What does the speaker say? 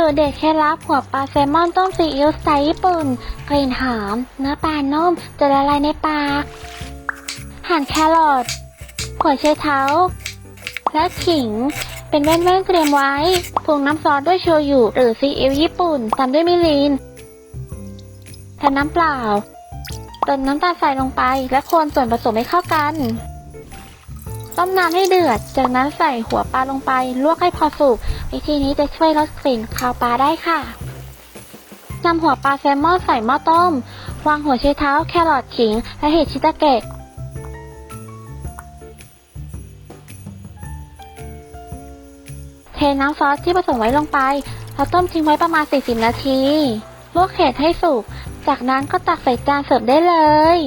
สูตรเด็ดเคล็ดลับหัวปลาแซลมอนต้มซีอิ๊วสไตล์ญี่ปุ่น กลิ่นหอม เนื้อปลานุ่มจะละลายในปากหั่นแครอทหัวไชเท้า และขิง เป็นแว่นๆเตรียมไว้ปรุงน้ำซอสด้วยโชยุหรือซีอิ๊วญี่ปุ่นตามด้วยมิรินและน้ำเปล่าเติมน้ำตาลใส่ลงไปและคนส่วนผสมให้เข้ากัน ต้มน้ำให้เดือด จากนั้นใส่หัวปลาลงไป ลวกให้พอสุก วิธีนี้จะช่วยลดกลิ่นคาวปลาได้ค่ะนำหัวปลาแซลมอนใส่หม้อต้ม วางหัวไชเท้าแครอทขิง และเห็ดชิตาเกะเทน้ำซอสที่ผสมไว้ลงไป แล้วต้มทิ้งไว้ประมาณ 40 นาที ลวกเห็ดให้สุก จากนั้นก็ตักใส่จานเสิร์ฟได้เลย